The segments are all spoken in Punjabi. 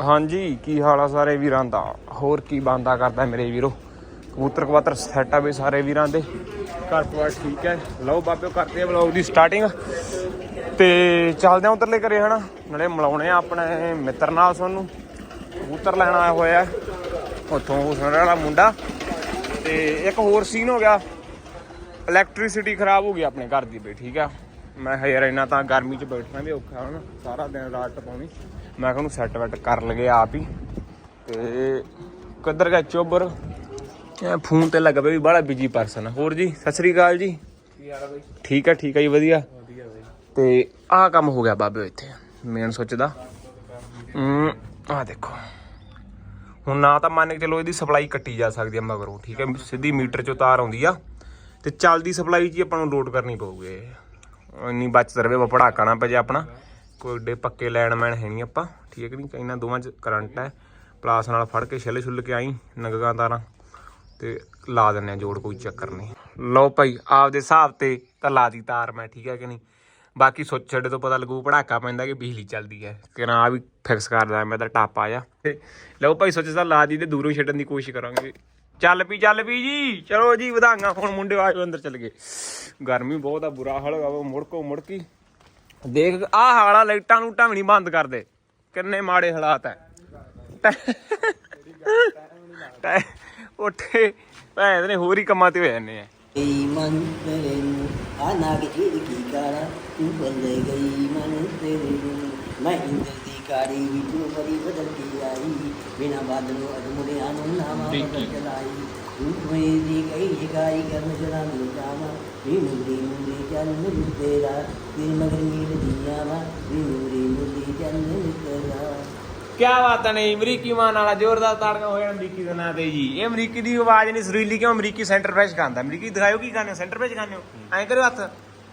ਹਾਂਜੀ, ਕੀ ਹਾਲ ਆ ਸਾਰੇ ਵੀਰਾਂ ਦਾ? ਹੋਰ ਕੀ ਬੰਦਾ ਕਰਦਾ ਮੇਰੇ ਵੀਰੋ? ਕਬੂਤਰ ਕਬੂਤਰ ਸੈਟ ਆ ਵੀ ਸਾਰੇ ਵੀਰਾਂ ਦੇ। ਘਰ ਪਰਿਵਾਰ ਠੀਕ ਹੈ। ਲਓ ਬਾਬਿਓ ਕਰਦੇ ਆ ਵਲੌਗ ਦੀ ਸਟਾਰਟਿੰਗ ਤੇ ਚੱਲਦੇ ਆ ਉਧਰਲੇ ਘਰੇ, ਹਨਾ? ਨਾਲੇ ਮਿਲਾਉਣੇ ਆ ਆਪਣੇ ਮਿੱਤਰ ਨਾਲ ਤੁਹਾਨੂੰ। ਕਬੂਤਰ ਲੈਣ ਆਇਆ ਹੋਇਆ ਉੱਥੋਂ ਹੁਸਨ ਵਾਲਾ ਮੁੰਡਾ। ਤੇ ਇੱਕ ਹੋਰ ਸੀਨ ਹੋ ਗਿਆ। ਇਲੈਕਟ੍ਰਿਸਿਟੀ ਖਰਾਬ ਹੋ ਗਈ ਆਪਣੇ ਘਰ ਦੀ ਬਈ, ਠੀਕ ਆ? ਮੈਂ ਕਿਹਾ ਯਾਰ ਇੰਨਾ ਤਾਂ ਗਰਮੀ 'ਚ ਬੈਠਣਾ ਵੀ ਔਖਾ, ਹਨਾ? ਸਾਰਾ ਦਿਨ ਰਾਤ ਟਪਾਉਣੀ ਮੈਂ ਕਿਹਾ ਉਹਨੂੰ ਸੈੱਟ ਵੈਟ ਕਰ ਲਗੇ ਆਪ ਹੀ। ਤੇ ਕਿੱਧਰ ਗਿਆ ਚੋਬਰ? ਫੋਨ ਤੇ ਲੱਗਾ ਪਿਆ ਵੀ ਬੜਾ ਬਿਜ਼ੀ ਪਰਸਨ ਹੋਰ ਜੀ ਸਤਿ ਸ੍ਰੀ ਅਕਾਲ ਜੀ। ਠੀਕ ਆ ਠੀਕ ਆ ਜੀ ਵਧੀਆ। ਤੇ ਆਹ ਕੰਮ ਹੋ ਗਿਆ ਬਾਬੇ ਇੱਥੇ ਮੇਨ ਸੁੱਚ ਦਾ। ਹਮ ਆਹ ਦੇਖੋ। ਹੁਣ ਨਾ ਤਾਂ ਮੰਨ ਕੇ ਚਲੋ ਇਹਦੀ ਸਪਲਾਈ ਕੱਟੀ ਜਾ ਸਕਦੀ ਹੈ ਮਗਰੋਂ ਠੀਕ ਹੈ ਸਿੱਧੀ ਮੀਟਰ ਚੋਂ ਤਾਰ ਆਉਂਦੀ ਆ। ਤੇ ਚੱਲਦੀ ਸਪਲਾਈ ਹੀ ਆਪਾਂ ਨੂੰ ਲੋਡ ਕਰਨੀ ਪਊਗੀ। ਇੰਨੀ ਬਚਤ ਰਵੇ ਪੜਾਕਾ ਨਾ ਪਜੇ ਆਪਣਾ। ਕੋਈ ਡੇ ਪੱਕੇ ਲੈਂਡਮੈਨ ਹੈ ਨਹੀਂ ਆਪਾਂ, ਠੀਕ ਹੈ ਕਿ ਨਹੀਂ? ਇਹਨਾਂ ਦੋਵਾਂ 'ਚ ਕਰੰਟ ਹੈ। ਪਲਾਸ ਨਾਲ ਫੜ ਕੇ ਛਿੱਲ ਛੁੱਲ ਕੇ ਆਈ, ਨਗਾਂ ਤਾਰਾਂ, ਤੇ ਲਾ ਦਿੰਨੇ ਆ ਜੋੜ, ਕੋਈ ਚੱਕਰ ਨਹੀਂ। ਲਓ ਭਾਈ, ਆਪਦੇ ਹਿਸਾਬ ਤੇ ਤਾਂ ਲਾ ਦੀ ਤਾਰ ਮੈਂ, ਠੀਕ ਹੈ ਕਿ ਨਹੀਂ? ਬਾਕੀ ਸੁੱਚ ਛੱਡੇ ਤੋਂ ਪਤਾ ਲੱਗੂ, ਪੜਾਕਾ ਪੈਂਦਾ ਕਿ ਬਿਜਲੀ ਚੱਲਦੀ ਹੈ। ਕਿ ਨਾ ਵੀ ਫਿਕਸ ਕਰਦਾ ਮੈਂ ਤਾਂ ਟਾਪ ਆ। ਜਾ ਤੇ ਲਓ ਭਾਈ ਸੁੱਚ ਤਾਂ ਲਾ ਦੀ ਤੇ ਦੂਰੋਂ ਛੱਡਣ ਦੀ ਕੋਸ਼ਿਸ਼ ਕਰਾਂਗੇ। ਚੱਲ ਪੀ ਚੱਲ ਪੀ ਜੀ, ਚਲੋ ਜੀ ਵਧਾਂਗਾ ਹੁਣ ਮੁੰਡੇ ਆਏ ਅੰਦਰ ਚੱਲ ਗਏ। ਗਰਮੀ ਬਹੁਤ ਆ, ਬੁਰਾ ਹਾਲ ਹੋਗਾ ਉਹ ਮੁੜਕੋ ਮੁੜਕੀ। ਦੇਖ ਆਹ ਹਾਲਾ ਲਾਈਟਾਂ ਨੂੰ ਵੀ ਨਹੀਂ ਬੰਦ ਕਰਦੇ। ਕਿੰਨੇ ਮਾੜੇ ਹਾਲਾਤ ਹੈ ਟੈ- ਉੱਠੇ ਭੈਣ ਨੇ ਹੋਰ ਹੀ ਕੰਮਾਂ ਤੇ ਹੋ ਜਾਂਦੇ ਆ ਗਈ ਮਨ ਤੇਰੇ ਨੂੰ ਆਨਾ ਕਿ ਚੀਜ਼ ਕੀ ਕਰਾਂ ਤੂੰ ਬੰਦੇ ਗਈ ਮਨ ਤੇਰੇ ਨੂੰ। ਮੈਂ ਇੰਦਰ ਦੀ ਕਾੜੀ ਵੀ ਤੂੰ ਬੜੀ ਬਦਲ ਕੇ ਆਈ ਬਿਨਾ ਬਾਦਲੋਂ ਅਜ ਮੁੜਿਆ ਨੂੰ ਨਾਮਾ ਬਦਲ ਚਲਾਈ ਮੇਰੀ ਕਈ ਜਗਾਈ ਕਰਨ ਜਰਾ ਨੂੰ ਜਾਵਾ ਵੀ ਮੁੰਡੀ ਮੁੰਡੀ ਚੱਲ ਮੈਨੂੰ ਤੇਰਾ ਦਿਲ ਮਗਰ ਮੀਲ ਦੀਆਂ ਵਾ ਵੀ ਮੁੰਡੀ ਮੁੰਡੀ ਚੱਲ ਮੈਨੂੰ ਤੇਰਾ ਕੀ ਬਾਤ ਨਹੀਂ ਅਮਰੀਕੀ ਮਾਨ ਵਾਲਾ ਜ਼ੋਰਦਾਰ ਤਾੜੀਆਂ ਹੋ ਜਾਣ ਅਮਰੀਕੀ ਦੇ ਨਾਂ ਤੇ ਜੀ। ਇਹ ਅਮਰੀਕੀ ਦੀ ਆਵਾਜ਼ ਨਹੀਂ ਸੁਰੀਲੀ ਕਿਉਂ? ਅਮਰੀਕੀ ਸੈਂਟਰ ਫਰੈਸ਼ ਗਾਉਂਦਾ। ਅਮਰੀਕੀ ਦਿਖਾਇਓ ਕੀ ਗਾਣੇ ਸੈਂਟਰ ਫਰੈਸ਼ ਗਾਣੇ ਐਂ ਕਰਿਓ ਹੱਥ।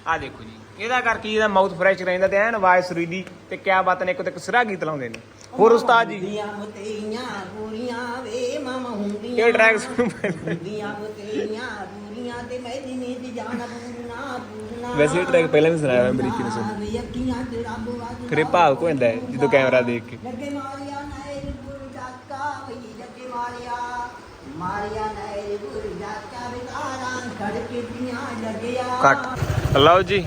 ਆ ਦੇਖੋ ਜੀ। ਇਹਦਾ ਕਰਕੇ ਇਹਦਾ ਮਾਊਥ ਫਰੈਸ਼ ਰਹਿੰਦਾ ਤੇ ਐਨ ਆਵਾਜ਼ ਸੁਰੀਲੀ ਤੇ ਕੀ ਬਾਤ ਨੇ ਇੱਕ ਤੇ ਸਿਰਾ ਗੀਤ ਲਾਉਂਦੇ ਨੇ। ਹੋਰ ਉਸਤਾਦ ਜੀ? ਹੁੰਦੀਆਂ ਮਤੇਈਆਂ ਪੂਰੀਆਂ ਵੇ ਮਾਮਾ ਹੁੰਦੀਆਂ ਇਹ ਟਰੈਕ ਸੁਣ ਪਹਿਲਾਂ। ਹੁੰਦੀਆਂ ਮਤੇਈਆਂ ਪੂਰੀਆਂ ਤੇ ਮੈਂ ਦਿਨੇ ਦੀ ਜਾਨ ਪੂਰਨਾ ਪੂਰਨਾ ਵੈਸੇ ਇਹ ਟਰੈਕ ਪਹਿਲਾਂ ਵੀ ਸੁਣਾਇਆ ਹੋਇਆ ਅਮਰੀਕੀ ਨੇ ਸੁਣ ਅੱਖੀਆਂ ਤੇ ਰੱਬ ਵਾਜ ਫਿਰ ਇਹ ਭਾਵ ਕੋ ਹੁੰਦਾ ਹੈ ਜਦੋਂ ਕੈਮਰਾ ਦੇਖ ਕੇ। ਲੱਗੇ ਮਾਰਿਆ ਨੈਰ ਪੁਰ ਜਾਕਾ ਵਈ ਲੱਗੇ ਮਾਰਿਆ। ਮਾਰਿਆ ਨੈਰ ਪੁਰ ਜਾਕਾ ਵਿਕਾਰਾਂ ਖੜਕੇ ਪੀਆਂ ਲੱਗਿਆ। ਕੱਟ। ਲਓ ਜੀ।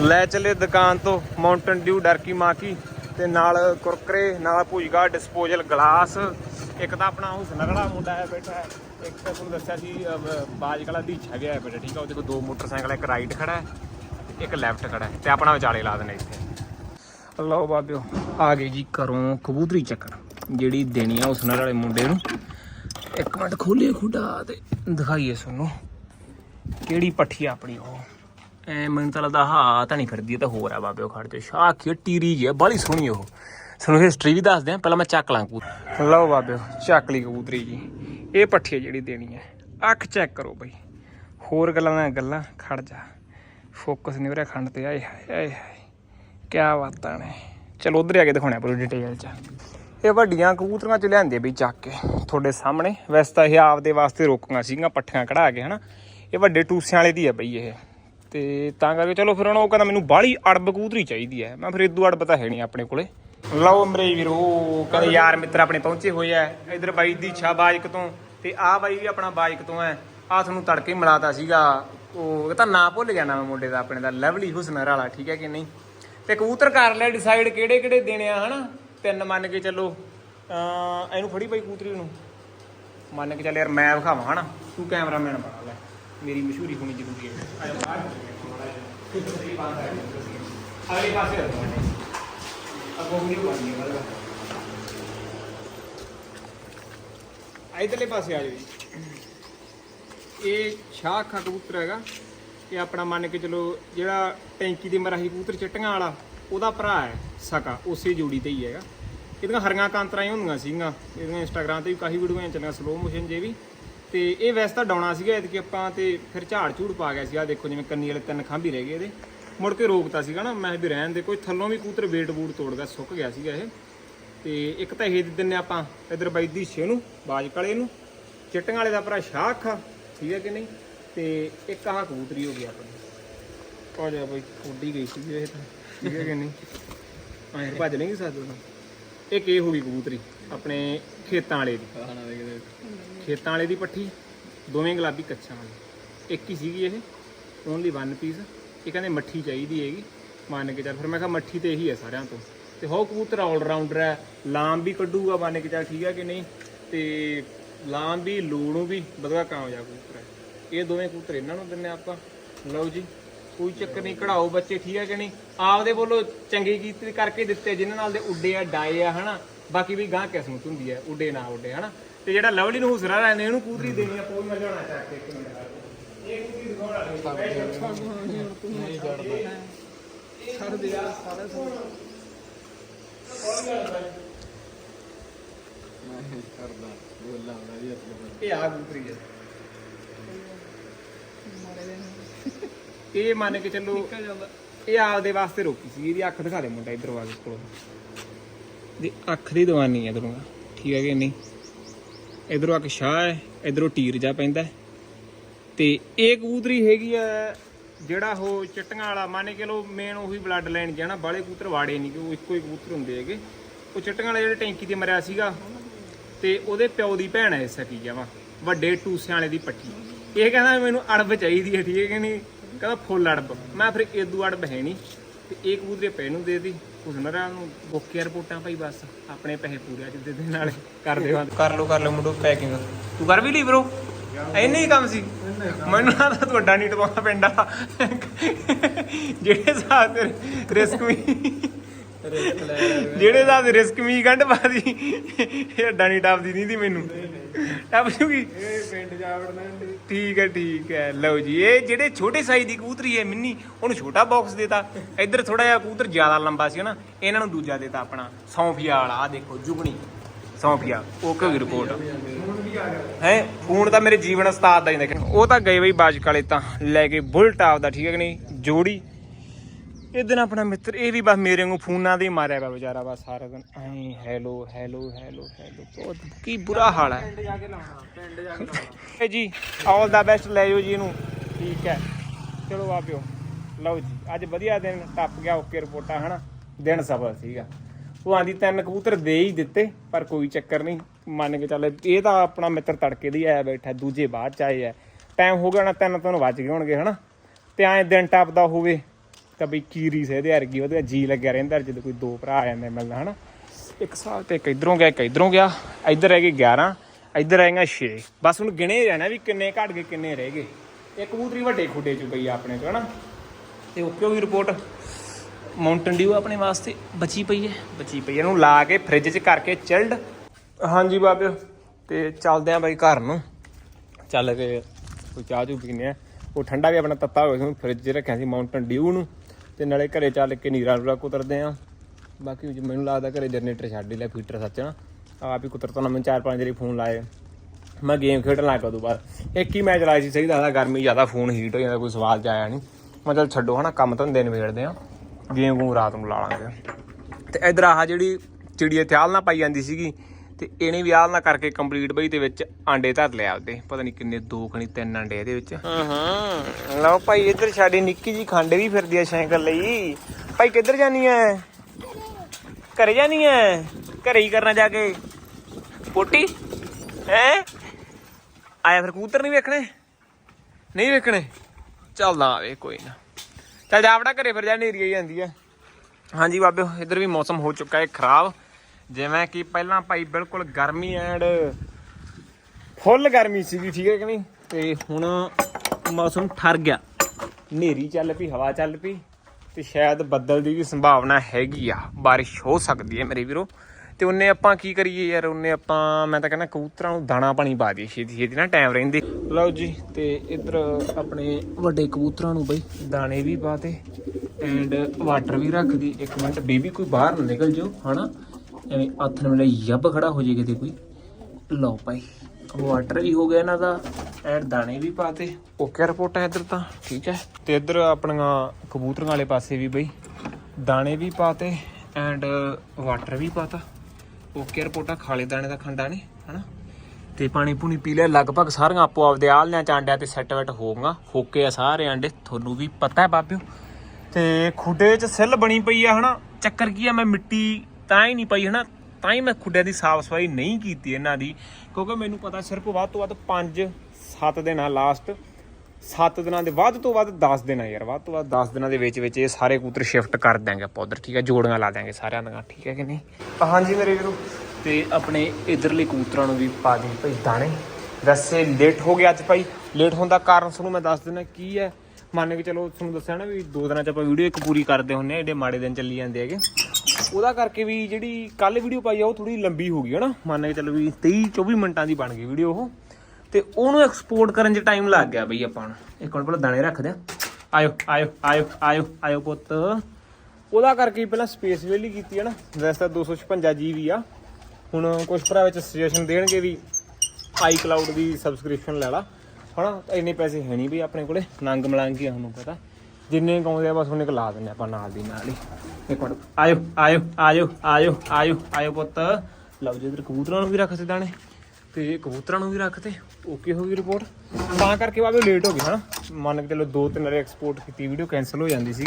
ਲੈ ਚੱਲੇ ਦੁਕਾਨ ਤੋਂ ਮਾਊਂਟਨ ਡਿਊ ਡਰਕੀ ਮਾਕੀ ਤੇ ਨਾਲ ਕੁਰਕਰੇ ਨਾਲ ਭੁਜਗਾ ਡਿਸਪੋਜ਼ਲ ਗਲਾਸ ਇੱਕ ਤਾਂ ਆਪਣਾ ਹੁਸਨ ਵਾਲਾ ਮੁੰਡਾ ਹੈ ਬੈਠਾ ਹੈ। ਇੱਕ ਤਾਂ ਤੁਹਾਨੂੰ ਦੱਸਿਆ ਸੀ ਅਹ, ਬਾਜ ਕਲਾ ਦੀ ਛਾ ਗਿਆ ਹੈ ਬੇਟਾ ਠੀਕ ਆ ਉਹਦੇ ਕੋਲ ਦੋ ਮੋਟਰਸਾਈਕਲ ਹੈ, ਇੱਕ ਰਾਈਟ ਖੜਾ ਹੈ ਤੇ ਇੱਕ ਲੈਫਟ ਖੜਾ ਹੈ ਤੇ ਆਪਣਾ ਵਿਚਾਲੇ ਲਾ ਦੇਣਾ ਇੱਥੇ। ਲਓ ਬਾਬਿਓ ਆ ਗਏ ਜੀ ਘਰੋਂ ਕਬੂਤਰੀ ਚੱਕਣ ਜਿਹੜੀ ਦੇਣੀ ਆ ਉਸ ਹੁਸਨ ਵਾਲੇ ਮੁੰਡੇ ਨੂੰ। ਇੱਕ ਮਿੰਟ ਖੋਲੀਏ ਖੁੱਡਾ ਤੇ ਦਿਖਾਈਏ ਤੁਹਾਨੂੰ ਕਿਹੜੀ ਪੱਠੀ ਆ ਆਪਣੀ ਉਹ। ਐ ਮੈਨੂੰ ਤਾਂ ਲੱਗਦਾ, ਹਾਂ ਤਾਂ ਨਹੀਂ ਫਿਰਦੀ, ਇਹ ਤਾਂ ਹੋਰ ਆ ਬਾਬਿਓ ਖੜ ਤੇ ਸ਼ਾਹ ਕੀ ਟੀਰੀ ਜੀ ਬੜੀ ਸੋਹਣੀ ਉਹ। ਸਾਨੂੰ ਹਿਸਟਰੀ ਵੀ ਦੱਸਦੇ ਆ ਪਹਿਲਾਂ ਮੈਂ ਚੱਕ ਲਾਂ ਕਬੂਤਰ ਲਓ ਬਾਬਿਓ ਚੱਕ ਲਈ ਕਬੂਤਰੀ ਜੀ। ਇਹ ਪੱਠੀ ਆ ਜਿਹੜੀ ਦੇਣੀ ਹੈ ਅੱਖ ਚੈੱਕ ਕਰੋ ਬਈ। ਹੋਰ ਗੱਲਾਂ ਨਾਲ ਗੱਲਾਂ, ਖੜ ਜਾ। ਫੋਕਸ ਨਹੀਂ ਹੋ ਰਿਹਾ, ਖੰਡ ਤੇ, ਆਏ ਹਾਏ ਆਏ ਹਾਏ। ਕੀ ਬਾਤਾਂ ਨੇ। ਚਲੋ ਉਧਰ ਆ ਕੇ ਦਿਖਾਉਣਾ ਪੂਰੀ ਡਿਟੇਲ ਚ। ਇਹ ਵੱਡੀਆਂ ਕਬੂਤਰੀਆਂ ਚ ਲਿਆਂਦੇ ਬਈ ਚੱਕ ਕੇ, ਤੁਹਾਡੇ ਸਾਹਮਣੇ। ਵੈਸੇ ਤਾਂ ਇਹ ਆਪਦੇ ਵਾਸਤੇ ਰੋਕੀਆਂ ਸੀਗੀਆਂ, ਪੱਠੀਆਂ ਕਢਾ ਕੇ, ਹਨਾ। ਇਹ ਵੱਡੇ ਟੂਸਿਆਂ ਵਾਲੇ ਦੀ ਆ ਬਈ ਇਹ। ਤੇ ਤਾਂ ਕਰਕੇ ਚਲੋ ਫਿਰ ਹੁਣ ਉਹ ਕਹਿੰਦਾ ਮੈਨੂੰ ਬਾਹਲੀ ਅੜਬ ਕਬੂਤਰੀ ਚਾਹੀਦੀ ਹੈ। ਮੈਂ ਫਿਰ ਇਦੋਂ ਅੜਬ ਤਾਂ ਹੈ ਨਹੀਂ ਆਪਣੇ ਕੋਲੇ। ਲਓ ਅਮਰੇ ਉਹ ਕਹਿੰਦੇ ਯਾਰ ਮਿੱਤਰ ਆਪਣੇ ਪਹੁੰਚੇ ਹੋਏ ਆ। ਇਧਰ ਬਾਈ ਦੀ ਇੱਛਾ ਬਾਈਕ ਤੋਂ ਤੇ ਆਹ ਬਾਈ ਵੀ ਆਪਣਾ ਬਾਈਕ ਤੋਂ ਹੈ। ਆ ਤੁਹਾਨੂੰ ਤੜਕੇ ਹੀ ਮਿਲਾਤਾ ਸੀਗਾ। ਉਹ ਇਹ ਤਾਂ ਨਾਂ ਭੁੱਲ ਗਿਆ ਮੈਂ ਮੁੰਡੇ ਦਾ, ਆਪਣੇ ਦਾ ਲਵਲੀ ਹੁਸਨਰ ਵਾਲਾ ਠੀਕ ਹੈ ਕਿ ਨਹੀਂ? ਤੇ ਕਬੂਤਰ ਕਰ ਲਿਆ ਡਿਸਾਈਡ ਕਿਹੜੇ ਕਿਹੜੇ ਦੇਣੇ ਆ, ਹਨਾ? ਤਿੰਨ ਮੰਨ ਕੇ ਚੱਲੋ। ਇਹਨੂੰ ਫੜੀ ਬਾਈ ਕਬੂਤਰੀ ਨੂੰ। ਮੰਨ ਕੇ ਚੱਲ ਯਾਰ ਮੈਂ ਵਿਖਾਵਾਂ, ਹਨਾ? ਤੂੰ ਕੈਮਰਾਮੈਨ ਬਣਾ ਲੈ। ਮੇਰੀ ਮਸ਼ਹੂਰੀ ਹੋਣੀ ਜ਼ਰੂਰੀ ਹੈ। ਅਗਲੇ ਪਾਸੇ ਅੱਗੋਂ ਵੀਡੀਓ ਬਣਨੀ ਹੈ ਮਤਲਬ ਇਧਰਲੇ ਪਾਸੇ ਆ ਜਾਓ ਜੀ। ਇਹ ਸ਼ਾਹ ਅੱਖਾਂ ਕਬੂਤਰ ਹੈਗਾ। ਇਹ ਆਪਣਾ ਮੰਨ ਕੇ ਚਲੋ ਜਿਹੜਾ ਟੈਂਕੀ ਦੇ ਮਰਾਹੀ ਕਬੂਤਰ ਚਿੱਟੀਆਂ ਵਾਲਾ, ਉਹਦਾ ਭਰਾ ਹੈ ਸਕਾ। ਉਸੇ ਜੋੜੀ ਤੇ ਹੀ ਹੈਗਾ। ਇਹਦੀਆਂ ਹਰੀਆਂ ਕਾਂਤਰਾਂ ਹੀ ਹੁੰਦੀਆਂ ਸੀਗੀਆਂ। ਇਹਦੀਆਂ ਇੰਸਟਾਗ੍ਰਾਮ ਤੇ ਵੀ ਕਾਫੀ ਵੀਡੀਓਆਂ ਚੱਲੀਆਂ ਸਲੋ ਮੋਸ਼ਨ ਜੇ ਵੀ। ਤੇ ਇਹ ਵੈਸੇ ਤਾਂ ਡਾਉਣਾ ਸੀਗਾ ਐਤਕੀ ਆਪਾਂ ਤੇ ਫਿਰ ਝਾੜ ਝੂੜ ਪਾ ਗਿਆ ਸੀ ਆ ਦੇਖੋ ਜਿਵੇਂ ਕੰਨੀ ਵਾਲੇ ਤਿੰਨ ਖੰਭ ਹੀ ਰਹਿ ਗਏ ਇਹਦੇ। ਮੁੜ ਕੇ ਰੋਕਤਾ ਸੀਗਾ ਨਾ, ਮੈਂ ਵੀ ਰਹਿਣ ਦੇ ਕੋਈ ਥੱਲੋਂ ਵੀ ਕੂਤਰ ਵੇਟ ਬੂਟ ਤੋੜ ਗਿਆ, ਸੁੱਕ ਗਿਆ ਸੀਗਾ ਇਹ। ਤੇ ਇੱਕ ਤਾਂ ਇਹ ਦੇ ਦਿੰਨੇ ਆਪਾਂ ਇਧਰ ਬਾਈ ਦੀ ਨੂੰ, ਬਾਜ ਕਾਲੇ ਨੂੰ। ਚਿੱਟੀਆਂ ਵਾਲੇ ਦਾ ਭਰਾ ਸ਼ਾਹ ਅੱਖਾਂ ਠੀਕ ਹੈ ਕਿ ਨਹੀਂ? ਤੇ ਇੱਕ ਆਹ ਕਬੂਤਰੀ ਹੋ ਗਈ ਆਪਣੀ। ਆ ਜਾ ਬਾਈ, ਉੱਡੀ ਗਈ ਸੀ ਇਹ ਤਾਂ, ਠੀਕ ਹੈ ਕਿ ਨਹੀਂ? ਐਂ ਭੱਜ ਨਹੀਂ ਸਕਦਾ ਇਹ ਕੀ ਹੋ ਗਈ ਕਬੂਤਰੀ? ਆਪਣੇ ਖੇਤਾਂ ਵਾਲੇ ਦੀ। ਖੇਤਾਂ ਵਾਲੇ ਦੀ ਪੱਠੀ ਦੋਵੇਂ ਗੁਲਾਬੀ ਕੱਛਾਂ ਵਾਲੀ। ਇੱਕ ਹੀ ਸੀਗੀ ਇਹ ਓਨਲੀ ਵਨ ਪੀਸ ਇਹ ਕਹਿੰਦੇ ਮੱਠੀ ਚਾਹੀਦੀ ਹੈਗੀ ਮੰਨ ਕੇ ਚੱਲ। ਫਿਰ ਮੈਂ ਕਿਹਾ ਮੱਠੀ ਤੇ ਇਹੀ ਹੈ ਸਾਰਿਆਂ ਤੋਂ। ਤੇ ਹੋ ਕਬੂਤਰ ਆਲ ਰਾਊਂਡਰ ਹੈ। ਲਾਮ ਵੀ ਕੱਢੂਗਾ ਮੰਨ ਕੇ ਚੱਲ ਠੀਕ ਹੈ ਕਿ ਨਹੀਂ? ਤੇ ਲਾਮ ਵੀ ਲੂਣੂ ਵੀ ਬਦਵਾ ਕਾਮਯਾਬ ਕਬੂਤਰ ਹੈ। ਇਹ ਦੋਵੇਂ ਕਬੂਤਰ ਇਹਨਾਂ ਨੂੰ ਦਿੰਨੇ ਆਪਾਂ। ਲਓ ਜੀ ਕੋਈ ਚੱਕਰ ਨਹੀਂ ਕਢਾਓ ਬੱਚੇ ਠੀਕ ਹੈ ਕਿ ਨਹੀਂ ਆਪਦੇ ਵੱਲੋਂ ਚੰਗੀ ਕੀਤੀ ਕਰਕੇ ਦਿੱਤੇ ਜਿਨ੍ਹਾਂ ਨਾਲ ਦੇ ਉੱਡੇ ਆ ਡਾਏ ਆ ਹਨਾ ਬਾਕੀ ਵੀ ਗਾਂ ਕਿਸਮਤ ਹੁੰਦੀ ਹੈ ਉੱਡੇ ਨਾ ਉੱਡੇ ਹਨਾ ਤੇ ਜਿਹੜਾ ਲਵਲੀ ਨੂੰ ਹੁਸਰਾ ਲੈਂਦੇ ਇਹਨੂੰ ਕੂਤਰੀ ਦੇਣੀ ਉਹ ਵੀ ਮੈਂ ਲਿਆਉਣਾ ਚੱਕ ਕੇ ਇੱਕ ਮਿੰਟ ਇਹ ਕੂਤਰੀ ਦਿਖਾਉਣ ਵਾਲੀ ਛੱਡ ਦੇ ਸਾਰਾ ਨਹੀਂ ਕਰਦਾ ਬੋਲਾਂ ਮੈਂ ਵੀ ਆਪਣੇ ਇਹ ਆ ਕੂਤਰੀ ਹੈ ਇਹ ਮੰਨ ਕੇ ਚੱਲੋ ਇਹ ਆਪਦੇ ਵਾਸਤੇ ਰੋਕੀ ਸੀ ਇਹਦੀ ਅੱਖ ਦਿਖਾ ਦੇ ਮੁੰਡਾ ਇਧਰ ਆ ਕੇ ਕੋਲ। ਦੀ ਅੱਖ ਦੀ ਦਵਾਨੀ ਹੈ ਇਧਰੋਂ। ਠੀਕ ਹੈ ਕਿ ਨਹੀਂ? ਇਧਰੋਂ ਅੱਖ ਸ਼ਾਹ ਹੈ ਇਧਰੋਂ ਟੀਰ ਜਾ ਪੈਂਦਾ। ਤੇ ਇਹ ਕਬੂਤਰੀ ਹੈਗੀ ਆ ਜਿਹੜਾ ਉਹ ਚਿੱਟੀਆਂ ਵਾਲਾ ਮੰਨ ਕੇ ਲੋ ਮੇਨ ਉਹੀ ਬਲੱਡ ਲਾਈਨ ਜਾਣਾ ਬਾਲੇ ਕਬੂਤਰ ਵਾੜੇ ਨਹੀਂ ਕਿ ਉਹ ਇੱਕੋ ਹੀ ਕਬੂਤਰ ਹੁੰਦੇ ਹੈਗੇ। ਉਹ ਚਿੱਟੀਆਂ ਵਾਲੇ ਜਿਹੜੇ ਟੈਂਕੀ ਤੇ ਮਰਿਆ ਸੀਗਾ ਤੇ ਉਹਦੇ ਪਿਓ ਦੀ ਭੈਣ ਹੈ ਸਕੀ ਜਾਵਾ ਵੱਡੇ ਟੂਸਿਆਂ ਵਾਲੇ ਦੀ ਪੱਠੀ ਇਹ ਕਹਿੰਦਾ ਮੈਨੂੰ ਅੜਬ ਚਾਹੀਦੀ ਹੈ ਠੀਕ ਹੈ ਕਿ ਨਹੀਂ? ਕਹਿੰਦਾ ਫੁੱਲ ਅੜਬ। ਮੈਂ ਫਿਰ ਏਦੂ ਅੜਬ ਹੈ ਨਹੀਂ। ਤੇ ਇਹ ਕਬੂਤਰੇ ਪੈ ਨੂੰ ਦੇ ਦੀ। ਹੁਸਨਰਾ ਨੂੰ ਬੁੱਕ ਰਿਪੋਰਟਾਂ ਭਾਈ ਬਸ। ਆਪਣੇ ਪੈਸੇ ਪੂਰੇ ਅੱਜ ਦੇ ਦੇ ਨਾਲੇ ਕਰ ਦਿਓ ਕਰ ਲਓ ਕਰ ਲਓ ਮੁੰਡੋ ਪੈਕਿੰਗ ਤੂੰ ਕਰ ਵੀ ਲਈ ਬ్రో ਇੰਨੇ ਹੀ ਕੰਮ ਸੀ। ਮੈਨੂੰ ਨਾ ਤਾਂ ਤੁਹਾਡਾ ਨਹੀਂ ਟਵਾਉਣਾ ਪੈਂਦਾ ਜਿਹੜੇ ਸਾਥ ਰਿਸਕ ਵੀ ਜਿਹੜੇ ਸਾਥ ਰਿਸਕ ਵੀ ਗੰਢ ਪਾਦੀ ਇਹ ਅੱਡਾ ਨਹੀਂ ਟੱਪਦੀ ਨਹੀਂ ਦੀ ਮੈਨੂੰ। ਟੱਪ ਜੂਗੀ। ਇਹ ਪਿੰਡ ਜਾ ਵੜਨਾ ਠੀਕ ਹੈ ਠੀਕ ਹੈ। ਲਓ ਜੀ, ਇਹ ਜਿਹੜੇ ਛੋਟੇ ਸਾਈਜ਼ ਦੀ ਕਬੂਤਰੀ ਹੈ ਮਿੰਨੀ, ਉਹਨੂੰ ਛੋਟਾ ਬਾਕਸ ਦੇਤਾ। ਇੱਧਰ ਥੋੜਾ ਜਿਹਾ ਕਬੂਤਰ ਜ਼ਿਆਦਾ ਲੰਬਾ ਸੀ ਨਾ ਇਹਨਾਂ ਨੂੰ ਦੂਜਾ ਦੇਤਾ ਆਪਣਾ, ਸੌਂਫੀਆ ਵਾਲਾ ਆ ਦੇਖੋ, ਜੁਗਣੀ, ਸੌਂਫੀਆ ਓਕੇ ਦੀ ਰਿਪੋਰਟ ਹੈ ਫੋਨ ਤਾਂ ਮੇਰੇ ਜੀਵਨ ਉਸਤਾਦ ਦਾ ਹੀ ਦੇਖਣ ਉਹ ਤਾਂ ਗਏ ਬਈ ਬਾਜਕ ਵਾਲੇ ਤਾਂ, ਲੈ ਕੇ ਬੁਲਟ ਆਪਦਾ ਠੀਕ ਹੈ ਕਿ ਨਹੀਂ? ਜੋੜੀ ਇਹ ਦਿਨ ਆਪਣਾ ਮਿੱਤਰ ਇਹ ਵੀ ਬਸ ਮੇਰੇ ਨੂੰ ਫੋਨਾਂ ਦੇ ਮਾਰਿਆ ਪਿਆ ਵਿਚਾਰਾ ਬਸ ਸਾਰਾ ਦਿਨ। ਐਂ ਹੈਲੋ ਹੈਲੋ ਹੈਲੋ ਹੈਲੋ ਬਹੁਤ ਕੀ ਬੁਰਾ ਹਾਲ ਹੈ। ਪਿੰਡ ਜਾ ਕੇ ਲਾਉਣਾ ਪਿੰਡ ਜਾ ਕੇ ਲਾਉਣਾ। ਜੀ ਆਲ ਦਾ ਬੈਸਟ ਲੈ ਜਾਓ ਜੀ ਇਹਨੂੰ। ਠੀਕ ਹੈ। ਚਲੋ ਆਪਿਓ ਲਓ ਜੀ ਅੱਜ ਵਧੀਆ ਦਿਨ ਟੱਪ ਗਿਆ ਓਕੇ ਰਿਪੋਰਟਾਂ ਹਨਾ। ਦਿਨ ਸਫਲ ਸੀਗਾ। ਉਹ ਆਂਦੀ ਤਿੰਨ ਕਬੂਤਰ ਦੇ ਹੀ ਦਿੱਤੇ ਪਰ ਕੋਈ ਚੱਕਰ ਨਹੀਂ। ਮੰਨ ਕੇ ਚੱਲ ਇਹ ਤਾਂ ਆਪਣਾ ਮਿੱਤਰ ਤੜਕੇ ਦੀ ਆਇਆ ਬੈਠਾ ਦੂਜੇ ਬਾਅਦ ਚ ਆਏ ਆ। ਟਾਈਮ ਹੋ ਗਿਆ ਨਾ ਤਿੰਨ ਤੋਂ ਵੱਜ ਗਏ ਹੋਣਗੇ ਹਨਾ। ਤੇ ਐਂ ਦਿਨ ਟੱਪਦਾ ਹੋਵੇ। ਤਾਂ ਬਈ ਕੀਰੀ ਸਹਦੇ ਵਰਗੀ, ਉਹਦੇ ਜੀ ਲੱਗਿਆ ਰਹਿੰਦਾ ਜਦੋਂ ਕੋਈ ਦੋ ਭਰਾ ਆ ਜਾਂਦੇ ਮਿਲਦਾ ਹਨਾ? ਇੱਕ ਸਾਲ ਤੇ ਇੱਕ ਇਧਰੋਂ ਗਿਆ, ਇੱਕ ਇਧਰੋਂ ਗਿਆ, ਇੱਧਰ ਰਹਿ ਗਏ 11 ਇੱਧਰ ਰਹਿ ਗਏ 6 ਬਸ ਹੁਣ ਗਿਣੇ ਰਹਿਣਾ ਵੀ ਕਿੰਨੇ ਘਟ ਗਏ, ਕਿੰਨੇ ਰਹਿ ਗਏ। ਇੱਕ ਕਬੂਤਰੀ ਵੱਡੇ ਖੁੱਡੇ ਚ ਪਈ ਆ ਆਪਣੇ ਤੋਂ ਹਨਾ? ਤੇ ਓਕੇ ਹੋਈ ਰਿਪੋਰਟ ਮਾਊਂਟਨ ਡਿਊ ਆਪਣੇ ਵਾਸਤੇ ਬਚੀ ਪਈ ਹੈ, ਬਚੀ ਪਈ ਹੈ। ਇਹਨੂੰ ਲਾ ਕੇ ਫ੍ਰਿਜ 'ਚ ਕਰਕੇ ਚਿਲਡ ਹਾਂਜੀ ਬਾਬਿਓ ਤੇ ਚੱਲਦੇ ਆਂ ਬਾਈ ਘਰ ਨੂੰ। ਚੱਲ ਕੇ ਕੋਈ ਚਾਹ ਚੂ ਪੀਨੇ ਆ ਉਹ ਠੰਡਾ ਵੀ ਆਪਣਾ ਤੱਤਾ ਹੋਇਆ ਸੀ ਫ੍ਰਿਜ 'ਚ ਰੱਖਿਆ ਸੀ ਮਾਊਂਟਨ ਡਿਊ ਨੂੰ। ਤੇ ਨਾਲੇ ਘਰੇ ਚੱਲ ਕੇ ਨੀਰਾ ਨੂਰਾ ਕੁਤਰਦੇ ਆ। ਬਾਕੀ ਮੈਨੂੰ ਲੱਗਦਾ ਘਰੇ ਜਨਰੇਟਰ ਛੱਡ ਹੀ ਲਿਆ ਫੀਟਰ ਸੱਚ ਨਾ ਆਪ ਹੀ ਕੁਤਰਤਾ ਨਾ ਮੈਂ ਚਾਰ ਪੰਜ ਵਾਰੀ ਫੋਨ ਲਾਏ। ਮੈਂ ਗੇਮ ਖੇਡਣ ਲੱਗਾ ਉਦੋਂ ਬਾਅਦ। ਇੱਕ ਹੀ ਮੈਚ ਲਾਇਆ ਸੀ, ਸਹੀ ਦੱਸਦਾ ਗਰਮੀ ਜ਼ਿਆਦਾ, ਫੋਨ ਹੀਟ ਹੋ ਜਾਂਦਾ, ਕੋਈ ਸਵਾਲ ਚ ਆਇਆ ਨਹੀਂ ਮੈਂ ਚੱਲ ਛੱਡੋ ਹਨਾ, ਕੰਮ ਧੰਦੇ ਨਿਬੇੜਦੇ ਆ। ਗੇਮ ਗੂਮ ਰਾਤ ਨੂੰ ਲਾ ਲਾਂਗੇ। ਤੇ ਇਧਰ ਆਹ ਜਿਹੜੀ ਚਿੜੀ ਇੱਥੇ ਆਲ ਨਾ ਪਾਈ ਜਾਂਦੀ ਸੀਗੀ ਤੇ ਇਹਨੇ ਵੀ ਆਲ ਨਾ ਕਰਕੇ ਕੰਪਲੀਟ ਬਈ ਦੇ ਵਿੱਚ ਆਂਡੇ ਧਰ ਲਿਆ ਆਪਦੇ। ਪਤਾ ਨਹੀਂ ਕਿੰਨੇ ਦੋ ਖਣੀ ਤਿੰਨ ਆਂਡੇ ਇਹਦੇ ਵਿੱਚ। ਹਾਂ ਹਾਂ। ਲਓ ਭਾਈ ਇੱਧਰ ਸਾਡੀ ਨਿੱਕੀ ਜੀ ਖਾਂਡੇ ਵੀ ਫਿਰਦੀ ਆ ਸਾਈਕਲ ਲਈ। ਭਾਈ ਕਿੱਧਰ ਜਾਨੀ ਐ? ਘਰੇ ਜਾਨੀ ਐ? ਘਰੇ ਹੀ ਕਰਨਾ ਜਾ ਕੇ। ਪੋਟੀ? ਹੈ? ਆਇਆ ਫਿਰ ਕਬੂਤਰ ਨਹੀਂ ਵੇਖਣੇ? ਨਹੀਂ ਵੇਖਣੇ? ਚੱਲ ਨਾ ਆਵੇ ਕੋਈ ਨਾ। ਚੱਲ ਜਾ ਆਪਣਾ ਘਰੇ ਫਿਰ ਜਾ ਨੇਰੀ ਜਾਂਦੀ ਹੈ ਹਾਂਜੀ ਬਾਬਿਓ ਇੱਧਰ ਵੀ ਮੌਸਮ ਹੋ ਚੁੱਕਾ ਹੈ ਖਰਾਬ। ਜਿਵੇਂ ਕਿ ਪਹਿਲਾਂ ਭਾਈ ਬਿਲਕੁਲ ਗਰਮੀ ਐਂਡ ਫੁੱਲ ਗਰਮੀ ਸੀਗੀ, ਠੀਕ ਹੈ ਕਿ ਨਹੀਂ? ਤੇ ਹੁਣ ਮੌਸਮ ਠਰ ਗਿਆ। ਹਨੇਰੀ ਚੱਲ ਪਈ, ਹਵਾ ਚੱਲ ਪਈ ਤੇ ਸ਼ਾਇਦ ਬੱਦਲ ਦੀ ਵੀ ਸੰਭਾਵਨਾ ਹੈਗੀ ਆ। ਬਾਰਿਸ਼ ਹੋ ਸਕਦੀ ਹੈ ਮੇਰੇ ਵੀਰੋ। ਤੇ ਉਹਨੇ ਆਪਾਂ ਕੀ ਕਰੀਏ ਯਾਰ, ਉਹਨੇ ਆਪਾਂ, ਮੈਂ ਤਾਂ ਕਹਿੰਦਾ ਕਬੂਤਰਾਂ ਨੂੰ ਦਾਣਾ ਪਾਣੀ ਪਾ ਦਈਏ, ਛੇਤੀ ਛੇਤੀ ਨਾ, ਟਾਈਮ ਰਹਿੰਦੇ। ਲਓ ਜੀ, ਤੇ ਇੱਧਰ ਆਪਣੇ ਵੱਡੇ ਕਬੂਤਰਾਂ ਨੂੰ ਬਈ ਦਾਣੇ ਵੀ ਪਾਤੇ, ਐਂਡ ਵਾਟਰ ਵੀ ਰੱਖ ਦੀ ਇੱਕ ਮਿੰਟ, ਬੇਬੀ ਕੋਈ ਬਾਹਰ ਨਾ ਨਿਕਲ ਜਾਓ, ਹਨਾ? ਐਵੇਂ ਹੱਥ ਮੇਰੇ ਯੱਬ ਖੜਾ ਹੋ ਜੇ ਕਿਤੇ ਕੋਈ। ਲਓ ਭਾਈ ਵਾਟਰ ਵੀ ਹੋ ਗਿਆ ਇਹਨਾਂ ਦਾ, ਐਂਡ ਦਾਣੇ ਵੀ ਪਾਤੇ ਓਕੇ ਰਿਪੋਰਟ ਹੈ ਇੱਧਰ ਤਾਂ, ਠੀਕ ਹੈ। ਤੇ ਇੱਧਰ ਆਪਣੀਆਂ ਕਬੂਤਰਾਂ ਵਾਲੇ ਪਾਸੇ ਵੀ ਬਈ, ਦਾਣੇ ਵੀ ਪਾਤੇ ਐਂਡ ਵਾਟਰ ਵੀ ਪਾਤਾ ਓਕੇ ਰਿਪੋਰਟਾਂ, ਖਾਲੇ ਦਾਣੇ ਦਾ ਖੰਡਾ ਨੇ, ਹਨਾ? ਤੇ ਪਾਣੀ ਪੂਣੀ ਪੀ ਲਿਆ, ਲਗਭਗ ਸਾਰੀਆਂ ਆਪੋ ਆਪਦੇ ਆਲਿਆਂ ਚ ਆਂਡਿਆਂ ਤੇ ਸੈੱਟ ਵੈਟ ਹੋਊਗਾ। ਫੋਕੇ ਆ ਸਾਰੇ ਆਂਡੇ, ਤੁਹਾਨੂੰ ਵੀ ਪਤਾ ਹੈ ਬਾਬਿਓ। ਤੇ ਖੁੱਡੇ 'ਚ ਸਿੱਲ ਬਣੀ ਪਈ ਆ, ਹਨਾ? ਚੱਕਰ ਕੀ ਆ, ਮੈਂ ਮਿੱਟੀ ਤਾਂ ਹੀ ਨਹੀਂ ਪਈ ਹਨਾ, ਤਾਂ ਹੀ ਮੈਂ ਖੁੱਡਿਆਂ ਦੀ ਸਾਫ਼ ਸਫ਼ਾਈ ਨਹੀਂ ਕੀਤੀ ਇਹਨਾਂ ਦੀ, ਕਿਉਂਕਿ ਮੈਨੂੰ ਪਤਾ ਸਿਰਫ ਵੱਧ ਤੋਂ ਵੱਧ 5 7 ਦਿਨ ਆ ਲਾਸਟ 7 ਦਿਨਾਂ ਦੇ ਵੱਧ ਤੋਂ ਵੱਧ 10 ਦਿਨ ਆ ਯਾਰ, ਵੱਧ ਤੋਂ ਵੱਧ 10 ਦਿਨਾਂ ਦੇ ਵਿੱਚ ਵਿੱਚ ਇਹ ਸਾਰੇ ਕੂਤਰ ਸ਼ਿਫਟ ਕਰ ਦਾਂਗੇ ਆਪਾਂ ਉਧਰ, ਠੀਕ ਹੈ? ਜੋੜੀਆਂ ਲਾ ਦਾਂਗੇ ਸਾਰਿਆਂ ਦੀਆਂ, ਠੀਕ ਹੈ ਕਿ ਨਹੀਂ? ਹਾਂਜੀ ਮੇਰੇ ਵੀਰੋ, ਤੇ ਆਪਣੇ ਇਧਰਲੇ ਕੂਤਰਾਂ ਨੂੰ ਵੀ ਪਾ ਦੇ ਭਾਈ ਦਾਣੇ। ਵੈਸੇ ਲੇਟ ਹੋ ਗਿਆ ਅੱਜ ਭਾਈ ਲੇਟ ਹੋਣ ਦਾ ਕਾਰਨ ਤੁਹਾਨੂੰ ਮੈਂ ਦੱਸ ਦਿੰਦਾ ਕੀ ਹੈ। ਮੰਨ ਕੇ ਚਲੋ, ਤੁਹਾਨੂੰ ਦੱਸਿਆ ਨਾ ਵੀ ਦੋ ਦਿਨਾਂ ਚ ਆਪਾਂ ਵੀਡੀਓ ਇੱਕ ਪੂਰੀ ਕਰਦੇ ਹੁੰਨੇ ਆ ਏਡੇ ਮਾੜੇ ਦਿਨ ਚੱਲੀ ਜਾਂਦੇ ਹੈਗੇ। ਉਹਦਾ ਕਰਕੇ ਵੀ ਜਿਹੜੀ ਕੱਲ ਵੀਡੀਓ ਪਾਈ ਆ, ਉਹ ਥੋੜੀ ਲੰਬੀ ਹੋ ਗਈ ਹਨਾ ਮੰਨ ਕੇ ਚੱਲ ਵੀ 23 24 ਮਿੰਟਾਂ ਦੀ ਬਣ ਗਈ ਵੀਡੀਓ ਉਹ। ਤੇ ਉਹਨੂੰ ਐਕਸਪੋਰਟ ਕਰਨ 'ਚ ਟਾਈਮ ਲੱਗ ਗਿਆ ਬਈ ਆਪਾਂ ਨੂੰ। ਇੱਕ ਮਿੰਟ ਪਹਿਲਾਂ ਦਾਣੇ ਰੱਖਦੇ ਆ ਆਇਓ ਆਇਓ ਆਇਓ ਆਇਓ ਆਇਓ ਪੁੱਤ। ਉਹਦਾ ਕਰਕੇ ਹੀ ਪਹਿਲਾਂ ਸਪੇਸ ਵੇਲੀ ਕੀਤੀ ਹੈ ਨਾ। ਵੈਸੇ ਤਾਂ 256 ਜੀਬੀ ਆ। ਹੁਣ ਕੁਝ ਭਰਾ ਵਿੱਚ ਸੁਜੈਸ਼ਨ ਦੇਣਗੇ ਵੀ ਆਈ ਕਲਾਊਡ ਦੀ ਸਬਸਕ੍ਰਿਪਸ਼ਨ ਲੈ ਲਾ। ਹਨਾ, ਇੰਨੇ ਪੈਸੇ ਹੈ ਨਹੀਂ ਵੀ ਆਪਣੇ ਕੋਲੇ। ਨੰਗ ਮਲੰਗੀ ਆ, ਤੁਹਾਨੂੰ ਪਤਾ। ਜਿੰਨੇ ਕਮਾਉਂਦੇ ਆ ਬਸ ਉਹਨੇ ਕੁ ਲਾ ਦਿੰਦੇ ਆਪਾਂ ਨਾਲ ਦੀ ਨਾਲ ਹੀ। ਇੱਕ ਮਿੰਟ, ਆਇਓ ਆਇਓ ਆਇਓ ਆਇਓ ਆਇਓ ਆਇਓ ਪੁੱਤ। ਲਓ ਜੀ, ਇਧਰ ਕਬੂਤਰਾਂ ਨੂੰ ਵੀ ਰੱਖਦੇ ਦਾਣੇ ਤੇ ਕਬੂਤਰਾਂ ਨੂੰ ਵੀ ਰੱਖਤੇ ਓਕੇ ਹੋ ਗਈ ਰਿਪੋਰਟ ਤਾਂ ਕਰਕੇ ਬਾਅਦ ਲੇਟ ਹੋ ਗਈ, ਹਨਾ? ਮੰਨ ਕੇ ਚਲੋ ਦੋ ਤਿੰਨ ਵਾਰ ਐਕਸਪੋਰਟ ਕੀਤੀ ਵੀਡੀਓ ਕੈਨਸਲ ਹੋ ਜਾਂਦੀ ਸੀ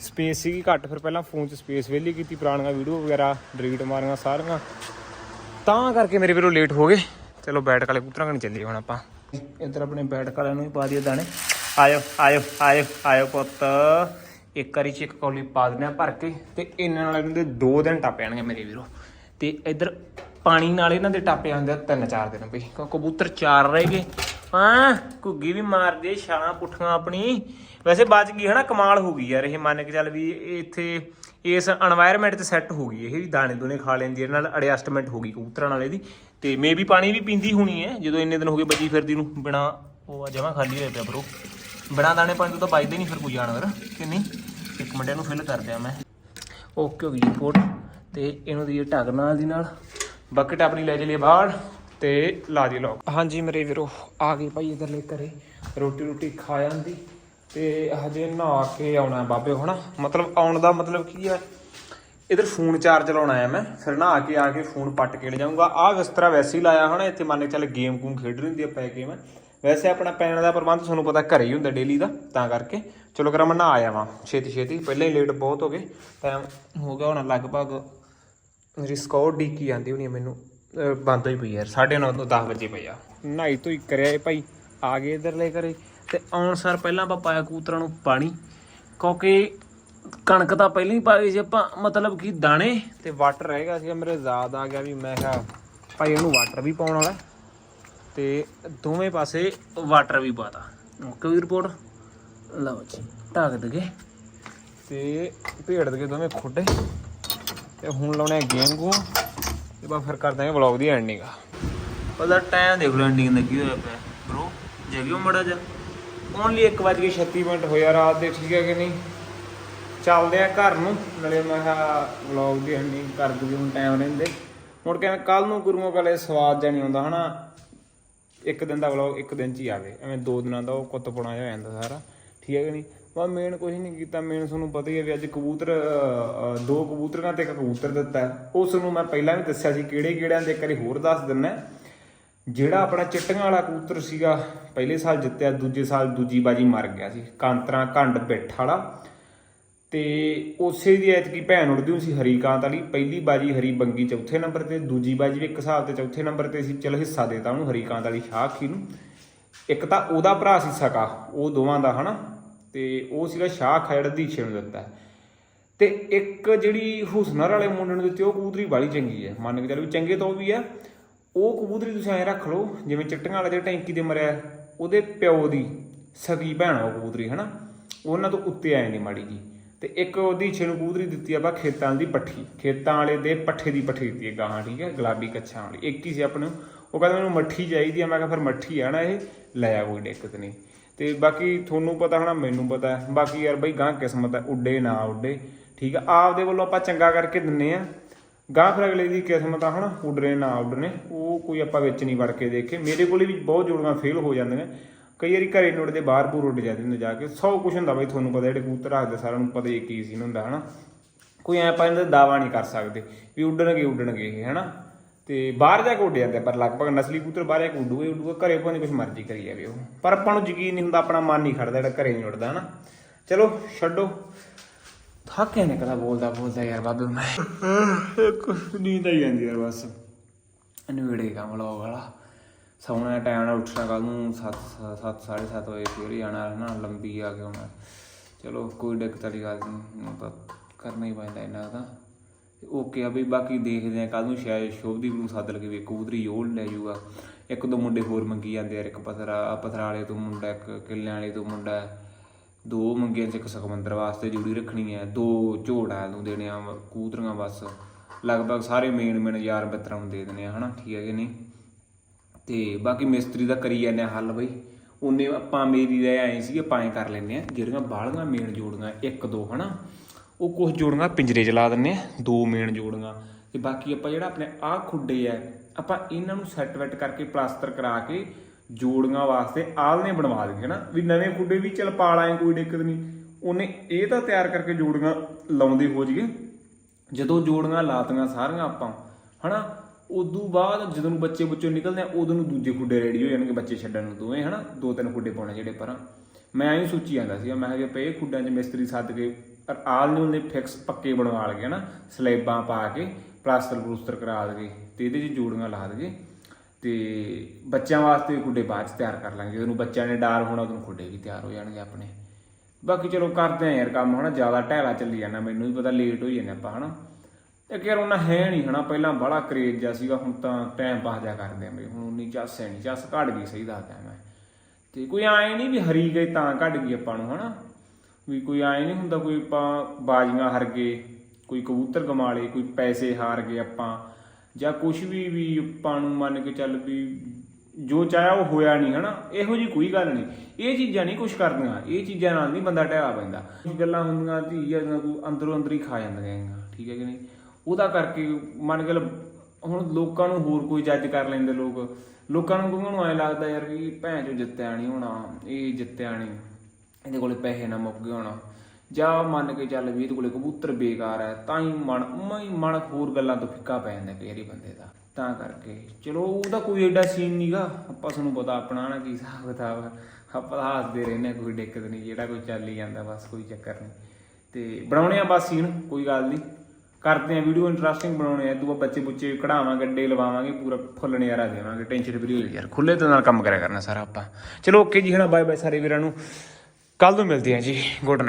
ਸਪੇਸ ਸੀਗੀ ਘੱਟ, ਫਿਰ ਪਹਿਲਾਂ ਫੋਨ 'ਚ ਸਪੇਸ ਵਿਹਲੀ ਕੀਤੀ, ਪੁਰਾਣੀਆਂ ਵੀਡੀਓ ਵਗੈਰਾ ਡਿਲੀਟ ਮਾਰੀਆਂ ਸਾਰੀਆਂ। ਤਾਂ ਕਰਕੇ ਮੇਰੇ ਵੀਰੋ ਲੇਟ ਹੋ ਗਏ। ਚਲੋ ਬੈਠ ਵਾਲੇ ਕਬੂਤਰਾਂ ਕਣੀ ਚੱਲੀਏ ਹੁਣ ਆਪਾਂ। ਇੱਧਰ ਆਪਣੇ ਬੈਠ ਵਾਲਿਆਂ ਨੂੰ ਵੀ ਪਾ ਦਈਏ ਦਾਣੇ। ਆਇਓ ਆਇਓ ਆਇਓ ਆਇਓ ਪੁੱਤ। ਇੱਕ ਵਾਰੀ ਚ ਇੱਕ ਕੌਲੀ ਪਾ ਦਿੰਦੇ ਆ ਭਰ ਕੇ ਤੇ ਇਹਨਾਂ ਨਾਲ ਇਹਨਾਂ ਦੇ 2 ਦਿਨ ਟੱਪ ਜਾਣਗੇ ਮੇਰੇ ਵੀਰੋ। ਤੇ ਇੱਧਰ ਪਾਣੀ ਨਾਲ ਇਹਨਾਂ ਦੇ ਟੱਪ ਜਾਂਦੇ ਆ 3-4 ਦਿਨ ਬਈ। ਕਬੂਤਰ ਚਾਰ ਰਹਿ ਗਏ। ਹਾਂ, ਘੁੱਗੀ ਵੀ ਮਾਰਦੇ ਛਾਲਾਂ ਪੁੱਠੀਆਂ ਆਪਣੀ। ਵੈਸੇ ਬਚ ਗਈ ਹਨਾ ਕਮਾਲ ਹੋ ਗਈ ਯਾਰ ਇਹ, ਮੰਨ ਕੇ ਚੱਲ ਵੀ ਇੱਥੇ ਇਸ এনवायरमेंट ਤੇ ਸੈੱਟ ਹੋ ਗਈ ਇਹ ਵੀ, ਦਾਣੇ ਦੂਨੇ ਖਾ ਲੈਂਦੀ ਇਹਦੇ ਨਾਲ ਅਡਜਸਟਮੈਂਟ ਹੋ ਗਈ ਕਬੂਤਰਾਂ ਨਾਲ ਇਹਦੀ। ਤੇ ਮੇਬੀ ਪਾਣੀ ਵੀ ਪੀਂਦੀ ਹੋਣੀ ਹੈ, ਜਦੋਂ ਇੰਨੇ ਦਿਨ ਹੋ ਗਏ ਬੱਜੀ ਫਿਰਦੀ ਨੂੰ, ਬਿਨਾ ਉਹ ਆ ਜਮਾ ਖਾਲੀ ਹੋਇਆ ਪਿਆ ਬਰੋ ਬਿਨਾ ਦਾਣੇ ਪਾਣੀ ਤੋਂ ਤਾਂ ਬਚਦੇ ਨਹੀਂ ਫਿਰ ਕੋਈ ਜਾਨਵਰ, ਕਿ ਨਹੀਂ? ਇੱਕ ਮਿੰਟ ਇਹਨੂੰ ਫਿਲ ਕਰ ਦਿਆਂ ਮੈਂ। ਓਕੇ ਹੋ ਗਈ ਰਿਪੋਰਟ ਤੇ ਇਹਨੂੰ ਦੀ ਢੱਕ ਨਾਲ ਦੀ ਨਾਲ ਬਕਟ ਆਪਣੀ ਲੈ ਚਲੀਏ ਬਾਹਰ, ਤੇ ਲਾ ਦੀ ਲੋ ਹਾਂਜੀ ਮੇਰੇ ਵੀਰੋ, ਆ ਗਏ ਭਾਈ ਇਧਰਲੇ ਘਰੇ, ਰੋਟੀ ਰੋਟੀ ਖਾ ਜਾਂਦੀ ਤੇ ਹਜੇ ਨਹਾ ਕੇ ਆਉਣਾ ਬਾਬੇ ਹਨਾ ਮਤਲਬ ਆਉਣ ਦਾ ਮਤਲਬ ਕੀ ਹੈ? ਇਧਰ ਫੋਨ ਚਾਰਜ ਲਾਉਣਾ ਆਇਆ ਮੈਂ, ਫਿਰ ਨਹਾ ਕੇ ਆ ਕੇ ਫੋਨ ਪੱਟ ਕੇ ਲੈ ਜਾਊਂਗਾ। ਆਹ ਬਿਸਤਰਾ ਵੈਸੇ ਹੀ ਲਾਇਆ ਹਨਾ ਇੱਥੇ ਮੰਨ ਕੇ ਚੱਲ ਗੇਮ ਗੂਮ ਖੇਡ ਰਹੀ ਹੁੰਦੀ ਆ, ਪੈ ਕੇ ਵੈਸੇ ਆਪਣਾ ਪੈਣ ਦਾ ਪ੍ਰਬੰਧ ਤੁਹਾਨੂੰ ਪਤਾ ਘਰੇ ਹੀ ਹੁੰਦਾ ਡੇਲੀ ਦਾ, ਤਾਂ ਕਰਕੇ। ਚਲੋ ਕਰਾਂ ਮੈਂ ਨਹਾ ਆਇਆ ਵਾਂ, ਛੇਤੀ ਛੇਤੀ, ਪਹਿਲਾਂ ਹੀ ਲੇਟ ਬਹੁਤ ਹੋ ਗਏ। ਟਾਈਮ ਹੋ ਗਿਆ ਹੁਣ ਲਗਭਗ, ਮੇਰੀ ਸਕੌਰ ਡੀ ਕੀ ਆਂਦੀ ਹੋਣੀ ਆ ਮੈਨੂੰ। ਬੰਦ ਹੋਈ ਪਈ ਯਾਰ 9:30 ਤੋਂ 10 ਵਜੇ ਪਈ ਆ। ਨਹਾਈ ਤੋਂ ਹੀ ਕਰਿਆ ਇਹ ਭਾਈ, ਆ ਗਏ ਇਧਰਲੇ ਘਰੇ। ਤੇ ਆਉਣ ਸਾਰ ਪਹਿਲਾਂ ਆਪਾਂ ਪਾਇਆ ਕੂਤਰਾਂ ਨੂੰ ਪਾਣੀ। ਕਿਉਂਕਿ ਕਣਕ ਤਾਂ ਪਹਿਲਾਂ ਹੀ ਪਾਈ ਸੀ ਆਪਾਂ, ਮਤਲਬ ਕਿ ਦਾਣੇ ਤੇ ਵਾਟਰ ਰਹਿ ਗਿਆ ਸੀ ਮੇਰੇ ਯਾਦ ਆ ਗਿਆ ਵੀ ਮੈਂ ਕਿਹਾ, ਭਾਈ ਇਹਨੂੰ ਵਾਟਰ ਵੀ ਪਾਉਣ ਵਾਲਾ। ਤੇ ਦੋਵੇਂ ਪਾਸੇ ਵਾਟਰ ਵੀ ਪਾਤਾ। ਓਕੇ ਵੀ ਰਿਪੋਰਟ ਲਓ ਜੀ, ਢੱਕ ਦਗੇ ਤੇ ਭੇੜ ਦਗੇ ਦੋਵੇਂ ਖੁੱਡੇ। ਤੇ ਹੁਣ ਲਾਉਣੇ ਆ ਗੇਮ ਗੂਮ ਤੇ ਬਾ ਫਿਰ ਕਰ ਦਾਂਗੇ ਵਲੌਗ ਦੀ ਐਂਡਿੰਗ ਉਹਦਾ ਟਾਈਮ ਦੇਖ ਲਓ ਐਂਡਿੰਗ ਦਾ ਕੀ ਹੋਇਆ ਪਿਆ। ਬ్రో ਜਗਿਓ ਮੜਾ ਜਾ ਓਨਲੀ 1:36 ਮਿੰਟ ਹੋਇਆ ਰਾਤ ਦੇ ਠੀਕ ਹੈ ਕਿ ਨਹੀਂ? ਚੱਲਦੇ ਆ ਘਰ ਨੂੰ। ਨਾਲੇ ਮੈਂ ਕਿਹਾ ਵਲੌਗ ਦੀ ਐਂਡਿੰਗ ਕਰ ਦੂਗੀ ਹੁਣ ਟਾਈਮ ਰਹਿੰਦੇ। ਮੁੜ ਕੇ ਕੱਲ ਨੂੰ ਗੁਰੂਆਂ ਕਾਲੇ ਸਵਾਦ ਜਾਣੀ ਆਉਂਦਾ, ਹਨਾ? ਇੱਕ ਦਿਨ ਦਾ ਵਲੌਗ ਇੱਕ ਦਿਨ ਚ ਹੀ ਆਵੇ ਐਵੇਂ ਦੋ ਦਿਨਾਂ ਦਾ ਉਹ ਕੁੱਤ ਪੁਣਾ ਹੋ ਜਾਂਦਾ ਸਾਰਾ। ਠੀਕ ਹੈ ਕਿ ਨਹੀਂ? ਮੈਂ ਮੇਨ ਕੁਝ ਨਹੀਂ ਕੀਤਾ। ਮੇਨ ਤੁਹਾਨੂੰ ਪਤਾ ਹੀ ਹੈ ਵੀ ਅੱਜ ਕਬੂਤਰ ਦੋ ਕਬੂਤਰਾਂ ਤੇ ਇੱਕ ਕਬੂਤਰ ਦਿੱਤਾ ਉਸ ਨੂੰ ਮੈਂ ਪਹਿਲਾਂ ਵੀ ਦੱਸਿਆ ਸੀ, ਕਿਹੜੇ ਕਿਹੜਿਆਂ ਦੇ ਇੱਕ ਵਾਰੀ ਹੋਰ ਦੱਸ ਦਿੰਨਾ ਜਿਹੜਾ ਆਪਣਾ ਚਿੱਟੀਆਂ ਵਾਲਾ ਕਬੂਤਰ ਸੀਗਾ, ਪਹਿਲੇ ਸਾਲ ਜਿੱਤਿਆ, ਦੂਜੇ ਸਾਲ ਦੂਜੀ ਬਾਜੀ ਮਰ ਗਿਆ ਸੀ। ਕਾਂਤਰਾ ਘੰਡ ਪਿੱਠ ਵਾਲਾ। ਤੇ ਉਸੇ ਦੀ ਐਤਕੀ ਭੈਣ ਉੜਦੀ ਹੋਈ ਸੀ ਹਰੀਕਾਂਤ ਵਾਲੀ, ਪਹਿਲੀ ਬਾਜੀ ਹਰੀ ਬੰਗੀ ਚੌਥੇ ਨੰਬਰ ਤੇ, ਦੂਜੀ ਬਾਜੀ ਵੀ ਇੱਕ ਹਿਸਾਬ ਤੇ ਚੌਥੇ ਨੰਬਰ ਤੇ ਸੀ, ਚਲੋ ਹਿੱਸਾ ਦੇਤਾ ਉਹਨੂੰ ਹਰੀਕਾਂਤ ਵਾਲੀ ਸ਼ਾਖੀ ਨੂੰ। ਇੱਕ ਤਾਂ ਉਹਦਾ ਭਰਾ ਸੀ ਸਕਾ, ਉਹ ਦੋਵਾਂ ਦਾ, ਹਨਾ? ਤੇ ਉਹ ਸੀਗਾ ਸ਼ਾਹ ਸ਼ਾਖ ਜਿਹੜਾ ਦੀਛੇ ਨੂੰ ਦਿੱਤਾ। ਤੇ ਇੱਕ ਜਿਹੜੀ ਹੁਸਨਰ ਵਾਲੇ ਮੁੰਡੇ ਨੂੰ ਦਿੱਤੀ, ਉਹ ਕਬੂਤਰੀ ਬਾਲੀ ਚੰਗੀ ਹੈ ਮੰਨ ਕੇ ਚੱਲ ਵੀ ਚੰਗੇ ਤੋਂ ਉਹ ਵੀ ਆ। ਉਹ ਕਬੂਤਰੀ ਤੁਸੀਂ ਐਂ ਰੱਖ ਲਓ, ਜਿਵੇਂ ਚਿੱਟੀਆਂ ਵਾਲਾ ਜਿਹੜਾ ਟੈਂਕੀ ਤੇ ਮਰਿਆ, ਉਹਦੇ ਪਿਓ ਦੀ ਸਗੀ ਭੈਣ ਉਹ ਕਬੂਤਰੀ, ਹਨਾ? ਉਹਨਾਂ ਤੋਂ ਉੱਤੇ ਆਏ ਨਹੀਂ ਮਾੜੀ ਜੀ। ਤੇ ਇੱਕ ਉਹਦੀ ਛੇ ਨੂੰ ਕਬੂਤਰੀ ਦਿੱਤੀ ਆਪਾਂ ਖੇਤਾਂ ਦੀ ਪੱਠੀ, ਖੇਤਾਂ ਵਾਲੇ ਦੇ ਪੱਠੇ ਦੀ ਪੱਠੀ ਦਿੱਤੀ ਹੈ ਗਾਹਾਂ, ਠੀਕ ਹੈ, ਗੁਲਾਬੀ ਕੱਛਾਂ ਵਾਲੀ। ਇੱਕ ਹੀ ਸੀ ਆਪਣੇ। ਨੂੰ। ਉਹ ਕਹਿੰਦਾ ਮੈਨੂੰ ਮੱਠੀ ਚਾਹੀਦੀ ਆ ਮੈਂ ਕਿਹਾ ਫਿਰ ਮੱਠੀ ਆ ਨਾ ਇਹ, ਲੈ ਆ ਕੋਈ ਦਿੱਕਤ ਨਹੀਂ। ਤੇ ਬਾਕੀ ਤੁਹਾਨੂੰ ਪਤਾ ਹੋਣਾ, ਮੈਨੂੰ ਪਤਾ ਬਾਕੀ ਯਾਰ ਬਈ ਗਾਂ ਕਿਸਮਤ ਹੈ, ਉੱਡੇ ਨਾ ਉੱਡੇ, ਠੀਕ ਆ ਆਪਦੇ ਵੱਲੋਂ ਆਪਾਂ ਚੰਗਾ ਕਰਕੇ ਦਿੰਨੇ ਆ। ਗਾਂ ਫਿਰ ਅਗਲੇ ਦੀ ਕਿਸਮਤ ਆ ਹੁਣ ਉੱਡਰੇ ਨਾ ਉੱਡਨੇ, ਉਹ ਕੋਈ ਆਪਾਂ ਵਿੱਚ ਨਹੀਂ ਵੜ ਕੇ ਦੇਖੇ। ਮੇਰੇ ਕੋਲੇ ਵੀ ਬਹੁਤ ਜੋੜੀਆਂ ਫੇਲ ਹੋ ਜਾਂਦੀਆਂ। ਕਈ ਵਾਰੀ ਘਰੇ ਨੂੰ ਉੱਡਦੇ ਬਾਹਰ ਬੂਰ ਉੱਡ ਜਾਂਦੇ ਹੁੰਦੇ ਜਾ ਕੇ ਸੌ ਕੁਛ ਹੁੰਦਾ ਬਈ ਤੁਹਾਨੂੰ ਪਤਾ ਜਿਹੜੇ ਕਬੂਤਰ ਰੱਖਦੇ ਸਾਰਿਆਂ ਨੂੰ ਪਤਾ ਹੀ ਕੀ ਸੀ ਹੁੰਦਾ ਹਨਾ? ਕੋਈ ਐ ਆਪਾਂ ਇਹਨਾਂ ਦਾ ਦਾਵਾ ਨਹੀਂ ਕਰ ਸਕਦੇ ਵੀ ਉੱਡਣਗੇ ਉੱਡਣਗੇ ਇਹ ਹਨਾ? ਤੇ ਬਾਹਰ ਜਾ ਕੇ ਉੱਡ ਜਾਂਦੇ ਪਰ ਲਗਭਗ ਨਸਲੀ ਕਬੂਤਰ ਬਾਹਰ ਜਾ ਕੇ ਉੱਡੂਗੇ ਹੀ ਉੱਡੂਗਾ ਘਰੇ ਭਾਵੇਂ ਕੁਝ ਮਰਜ਼ੀ ਕਰੀ ਜਾਵੇ ਉਹ। ਪਰ ਆਪਾਂ ਨੂੰ ਯਕੀਨ ਨਹੀਂ ਹੁੰਦਾ ਆਪਣਾ ਮਨ ਨਹੀਂ ਖੜਦਾ ਜਿਹੜਾ ਘਰੇ ਨਹੀਂ ਉੱਡਦਾ ਹਨਾ? ਚਲੋ ਛੱਡੋ। ਥੱਕਿਆ ਨਿਕਲਾ ਬੋਲਦਾ ਬੋਲਦਾ ਯਾਰ ਬਾਬੇ ਮੈਂ। ਕੁਝ ਨੀਂਦ ਆਈ ਜਾਂਦੀ ਯਾਰ ਬਸ। ਨਵੇੜੇ ਕੰਮ ਲੋਗ ਵਾਲਾ। ਸੌਣਾ ਟਾਈਮ ਨਾਲ ਉੱਠਣਾ ਕੱਲ ਨੂੰ 7 7 7:30 ਵਜੇ ਫਿਰ ਜਾਣਾ ਹੈ ਨਾ, ਲੰਬੀ ਆ ਕੇ ਹੋਣਾ। ਚਲੋ, ਕੋਈ ਦਿੱਕਤ ਵਾਲੀ ਗੱਲ ਨਹੀਂ ਤਾਂ ਕਰਨਾ ਹੀ ਪੈਂਦਾ ਇਹਨਾਂ ਦਾ ਓਕੇ ਆ ਵੀ ਬਾਕੀ ਦੇਖਦੇ ਆ ਕੱਲ ਨੂੰ ਸ਼ਾਇਦ ਸ਼ੋਭਦੀਪ ਨੂੰ ਸੱਦ ਲਗੇ ਵੀ ਕਬੂਤਰੀ ਉਹ ਲੈ ਜਾਊਗਾ। ਇੱਕ ਦੋ ਮੁੰਡੇ ਹੋਰ ਮੰਗੀ ਜਾਂਦੇ ਯਾਰ ਇੱਕ ਪਥਰਾ ਪਥਰਾ ਵਾਲੇ ਤੋਂ ਮੁੰਡਾ, ਇੱਕ ਕਿੱਲਿਆਂ ਵਾਲੇ ਤੋਂ ਮੁੰਡਾ। ਦੋ ਮੰਗੀਆਂ ਚ ਇੱਕ ਸੁਖਮੰਦਰ ਵਾਸਤੇ ਜੁੜੀ ਰੱਖਣੀ ਹੈ, ਦੋ ਝੋੜਾ ਨੂੰ ਦੇਣੇ ਆ, ਕਬੂਤਰੀਆਂ ਬਸ। ਲਗਭਗ ਸਾਰੇ ਮੇਨ ਮੇਨ ਯਾਰ ਮਿੱਤਰਾਂ ਨੂੰ ਦੇ ਦੇਣੇ ਆ, ਹਨਾ? ਠੀਕ ਹੈ ਕਿ ਨਹੀਂ? ਤੇ ਬਾਕੀ ਮਿਸਤਰੀ ਦਾ ਕਰੀ ਜਾਂਦੇ ਆ ਹੱਲ ਬਈ। ਉਹਨੇ ਆਪਾਂ ਮੇਰੀ ਰਹਿ ਆਏ ਸੀ ਆਪਾਂ ਐਂ ਕਰ ਲੈਂਦੇ ਆ, ਜਿਹੜੀਆਂ ਬਾਹਲੀਆਂ ਮੇਨ ਜੋੜੀਆਂ, ਇੱਕ ਦੋ, ਹਨਾ। ਉਹ ਕੁਝ ਜੋੜੀਆਂ ਪਿੰਜਰੇ 'ਚ ਲਾ ਦਿੰਨੇ ਆ, ਦੋ ਮੇਨ ਜੋੜੀਆਂ। ਤੇ ਬਾਕੀ ਆਪਾਂ ਜਿਹੜਾ ਆਪਣੇ ਆਹ ਖੁੱਡੇ ਆ, ਆਪਾਂ ਇਹਨਾਂ ਨੂੰ ਸੈੱਟ ਵੈਟ ਕਰਕੇ ਪਲਾਸਟਰ ਕਰਾ ਕੇ ਜੋੜੀਆਂ ਵਾਸਤੇ ਆਲਨੇ ਬਣਵਾ ਦੇਗੇ ਨਾ ਵੀ ਨਵੇਂ ਖੁੱਡੇ ਵੀ ਚਲ ਪਾ ਲਾਏ ਕੋਈ ਦਿੱਕਤ ਨਹੀਂ। ਉਹਨੇ ਇਹ ਤਾਂ ਤਿਆਰ ਕਰਕੇ ਜੋੜੀਆਂ ਲਾਉਂਦੇ ਹੋ ਜੀਏ ਜਦੋਂ ਜੋੜੀਆਂ ਲਾਤੀਆਂ ਸਾਰੀਆਂ ਆਪਾਂ, ਹਨਾ ਉਦੋਂ ਬਾਅਦ ਜਦੋਂ ਬੱਚੇ ਬੱਚੇ ਨਿਕਲਦੇ ਆ, ਉਦੋਂ ਨੂੰ ਦੂਜੇ ਖੁੱਡੇ ਰੈਡੀ ਹੋ ਜਾਣਗੇ ਬੱਚੇ ਛੱਡਣ ਨੂੰ ਦੋਵੇਂ, ਹਨਾ? ਦੋ ਤਿੰਨ ਖੁੱਡੇ ਪਾਉਣੇ ਜਿਹੜੇ ਪਰਾਂ। ਮੈਂ ਐਂ ਸੋਚੀ ਜਾਂਦਾ ਸੀਗਾ, ਮੈਂ ਕਿਹਾ ਪਏ ਖੁੱਡਾਂ 'ਚ ਮਿਸਤਰੀ ਸੱਦ ਕੇ ਆਲ ਨੂੰ ਉਹਨੇ ਫਿਕਸ ਪੱਕੇ ਬਣਵਾ ਲਗੇ, ਹਨਾ? ਸਲੇਬਾਂ ਪਾ ਕੇ, ਪਲਾਸਟਰ ਪਲੂਸਟਰ ਕਰਾ ਦਗੇ ਤੇ ਇਹਦੇ 'ਚ ਜੋੜੀਆਂ ਲਾ ਦਗੇ ਤੇ ਬੱਚਿਆਂ ਵਾਸਤੇ ਖੁੱਡੇ ਬਾਅਦ 'ਚ ਤਿਆਰ ਕਰ ਲਾਂਗੇ। ਜਦੋਂ ਬੱਚਿਆਂ ਨੇ ਡਾਰ ਹੋਣਾ, ਉਦੋਂ ਖੁੱਡੇ ਵੀ ਤਿਆਰ ਹੋ ਜਾਣਗੇ ਆਪਣੇ। ਬਾਕੀ ਚਲੋ ਕਰਦੇ ਆ ਯਾਰ ਕੰਮ, ਹਨਾ? ਜ਼ਿਆਦਾ ਢਹਿਲਾ ਚੱਲੀ ਜਾਂਦਾ, ਮੈਨੂੰ ਵੀ ਪਤਾ ਲੇਟ ਹੋਈ ਜਾਂਦੇ ਆਪਾਂ, ਹਨਾ? ਤੇ ਯਾਰ ਉਹਨਾਂ ਹੈ ਨਹੀਂ ਹਨਾ ਪਹਿਲਾਂ ਬੜਾ ਕਰੇਜ ਜਿਹਾ ਸੀਗਾ ਹੁਣ ਤਾਂ ਟਾਈਮ ਪਾਸ ਜਾ ਕਰਦੇ ਆ ਬਈ ਹੁਣ ਉਨੀ ਚੱਸ ਹੈ ਨਹੀਂ ਚੱਸ ਘਟ ਗਈ ਸਹੀ ਦੱਸਦਾ ਮੈਂ। ਤੇ ਕੋਈ ਆਏ ਨਹੀਂ ਵੀ ਹਰੀ ਗਏ ਤਾਂ ਘਟ ਗਈ ਆਪਾਂ ਨੂੰ ਹਨਾ ਵੀ ਕੋਈ ਆਏ ਨਹੀਂ ਹੁੰਦਾ ਕੋਈ ਆਪਾਂ ਬਾਜ਼ੀਆਂ ਹਰ ਗਏ ਕੋਈ ਕਬੂਤਰ ਗਮਾ ਲਏ ਕੋਈ ਪੈਸੇ ਹਾਰ ਗਏ ਆਪਾਂ ਜਾਂ ਕੁਝ ਵੀ ਵੀ ਆਪਾਂ ਨੂੰ ਮੰਨ ਕੇ ਚੱਲ ਵੀ ਜੋ ਚਾਹਿਆ ਉਹ ਹੋਇਆ ਨਹੀਂ ਹਨਾ ਇਹੋ ਜੀ ਕੋਈ ਗੱਲ ਨਹੀਂ। ਇਹ ਚੀਜ਼ਾਂ ਨਹੀਂ ਕੁਝ ਕਰਦੀਆਂ ਇਹ ਚੀਜ਼ਾਂ ਨਾਲ ਨਹੀਂ ਬੰਦਾ ਟਹਿਲਾ ਪੈਂਦਾ। ਇਹ ਗੱਲਾਂ ਹੁੰਦੀਆਂ ਧੀਆ ਜਾਂ ਕੋਈ ਅੰਦਰੋਂ ਅੰਦਰ ਹੀ ਖਾ ਜਾਂਦੀਆਂ ਹੈਗੀਆਂ, ਠੀਕ ਹੈ ਕਿ ਨਹੀਂ? ਉਹਦਾ ਕਰਕੇ ਮੰਨ ਕੇ ਲਓ, ਹੁਣ ਲੋਕਾਂ ਨੂੰ ਹੋਰ ਕੋਈ ਜੱਜ ਕਰ ਲੈਂਦੇ ਲੋਕ। ਲੋਕਾਂ ਨੂੰ ਕੋਈ ਨੂੰ ਐ ਲੱਗਦਾ ਯਾਰ ਵੀ ਭੈਣ ਚੋ ਜਿੱਤਿਆ ਨਹੀਂ ਹੋਣਾ ਇਹ ਜਿੱਤਿਆ ਨਹੀਂ ਇਹਦੇ ਕੋਲੇ ਪੈਸੇ ਨਾ ਮੁੱਕ ਗਏ ਹੋਣਾ। ਜਾਂ ਮੰਨ ਕੇ ਚੱਲ ਵੀ ਇਹਦੇ ਕੋਲੇ ਕਬੂਤਰ ਬੇਕਾਰ ਹੈ ਤਾਂ ਹੀ ਮਨ ਮੈਂ ਮਨ ਹੋਰ ਗੱਲਾਂ ਤੋਂ ਫਿੱਕਾ ਪੈ ਜਾਂਦਾ ਕਈ ਵਾਰੀ ਬੰਦੇ ਦਾ। ਤਾਂ ਕਰਕੇ ਚਲੋ ਉਹਦਾ ਕੋਈ ਐਡਾ ਸੀਨ ਨਹੀਂਗਾ ਆਪਾਂ ਸਾਨੂੰ ਪਤਾ ਆਪਣਾ ਨਾ ਕੀ ਹਿਸਾਬ ਕਿਤਾਬ ਆ। ਆਪਾਂ ਹੱਸਦੇ ਰਹਿੰਦੇ ਹਾਂ, ਕੋਈ ਦਿੱਕਤ ਨਹੀਂ ਜਿਹੜਾ ਕੋਈ ਚੱਲ ਹੀ ਜਾਂਦਾ ਬਸ ਕੋਈ ਚੱਕਰ ਨਹੀਂ ਤੇ ਬਣਾਉਣੇ ਆ ਬਸ ਸੀਨ ਕੋਈ ਗੱਲ ਨਹੀਂ ਕਰਦੇ ਆ ਵੀਡੀਓ ਇੰਟਰਸਟਿੰਗ ਬਣਾਉਣੇ ਆ। ਦੂਆ ਬੱਚੇ ਬੁੱਚੇ ਕਢਾਵਾਂਗੇ ਗੱਡੇ ਲਵਾਵਾਂਗੇ, ਪੂਰਾ ਫੁੱਲ ਨਜ਼ਾਰਾ ਦੇਵਾਂਗੇ। ਟੈਨਸ਼ਨ ਫਰੀ ਹੋ ਯਾਰ। ਖੁੱਲੇ ਤੋਂ ਨਾਲ ਕੰਮ ਕਰਿਆ ਕਰਨਾ ਸਾਰਾ ਆਪਾਂ। ਚਲੋ ਓਕੇ ਜੀ, ਹਣਾ ਬਾਏ ਬਾਏ ਸਾਰੇ ਵੀਰਾਂ ਨੂੰ। ਕੱਲ ਨੂੰ ਮਿਲਦੇ ਆ ਜੀ। ਗੁੱਡ